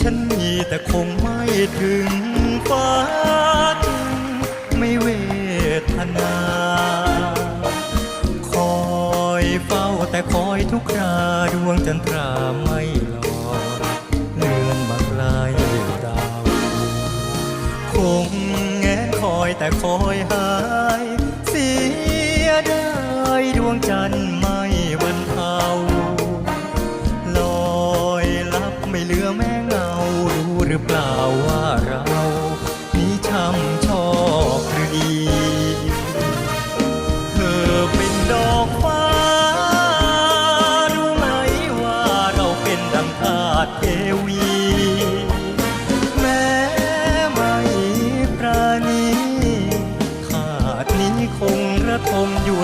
ฉันมีแต่คงไม่ถึงฟ้าจึงไม่เวทนา คอยเฝ้าแต่คอยทุกคราดวงจันทราไม่ลอยเลือนมาไกลดาวคงแงนคอยแต่คอยหาย เสียดายดวงจันทร์ไม่วันเทาลอยลับไม่เหลือแม่ หรือเปล่าว่าเรานี้ช้ำชอบหรือดีเธอเป็นดอกฟ้า รู้ไหมว่าเราเป็นดังธาดเทวี แม้ไม่ปรานีขาดนี้คงระทมอยู่